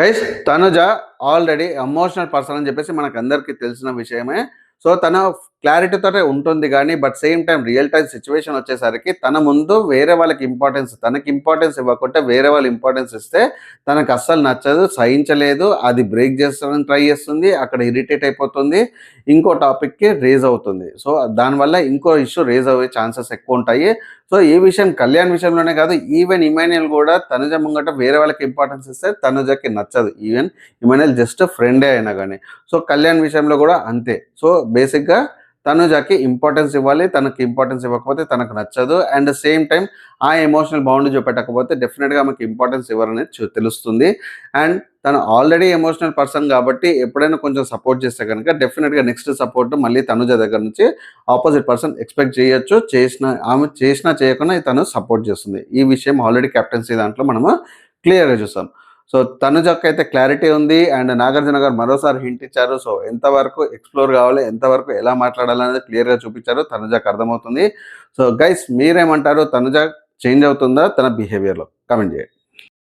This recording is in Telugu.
Guys Tanuja already emotional person అని చెప్పేసి మనకు అందరికీ తెలిసిన విషయమే. సో తన క్లారిటీతోనే ఉంటుంది కానీ but same time real time situation వచ్చేసరికి తన ముందు వేరే వాళ్ళకి ఇంపార్టెన్స్ తనకి ఇంపార్టెన్స్ ఇవ్వకుంటే వేరే వాళ్ళు ఇంపార్టెన్స్ ఇస్తే తనకు అస్సలు నచ్చదు సహించలేదు అది బ్రేక్ చేస్తానని ట్రై చేస్తుంది అక్కడ ఇరిటేట్ అయిపోతుంది ఇంకో టాపిక్కి రేజ్ అవుతుంది. సో దానివల్ల ఇంకో ఇష్యూ రేజ్ అయ్యే ఛాన్సెస్ ఎక్కువ ఉంటాయి. సో ఈ విషయం కళ్యాణ్ విషయంలోనే కాదు ఈవెన్ ఇమానియల్ కూడా తనుజ ముంగట వేరే వాళ్ళకి ఇంపార్టెన్స్ ఇస్తే తనుజకి నచ్చదు. ఈవెన్ ఇమానియల్ జస్ట్ ఫ్రెండే అయినా కానీ సో కళ్యాణ్ విషయంలో కూడా అంతే. సో బేసిక్గా తనుజాకి ఇంపార్టెన్స్ ఇవ్వాలి తనకి ఇంపార్టెన్స్ ఇవ్వకపోతే తనకు నచ్చదు. అండ్ సేమ్ టైం ఆ ఎమోషనల్ బౌండ్ చూపెట్టకపోతే డెఫినెట్గా ఆమెకి ఇంపార్టెన్స్ ఇవ్వాలనేది తెలుస్తుంది. అండ్ తను ఆల్రెడీ ఎమోషనల్ పర్సన్ కాబట్టి ఎప్పుడైనా కొంచెం సపోర్ట్ చేస్తే కనుక డెఫినెట్గా నెక్స్ట్ సపోర్ట్ మళ్ళీ తనుజ దగ్గర నుంచి ఆపోజిట్ పర్సన్ ఎక్స్పెక్ట్ చేయొచ్చు. చేసిన ఆమె చేసినా చేయకుండా తను సపోర్ట్ చేస్తుంది. ఈ విషయం ఆల్రెడీ కెప్టెన్సీ దాంట్లో మనము క్లియర్గా చూసాం. సో తనుజకు అయితే క్లారిటీ ఉంది అండ్ నాగార్జున గారు మరోసారి హింట్ ఇచ్చారు. సో ఎంతవరకు ఎక్స్ప్లోర్ కావాలి ఎంతవరకు ఎలా మాట్లాడాలనేది క్లియర్గా చూపించారు. తనుజకు అర్థమవుతుంది. సో గైస్ మీరేమంటారు? తనుజ చేంజ్ అవుతుందా? తన బిహేవియర్లో కమెంట్ చేయండి.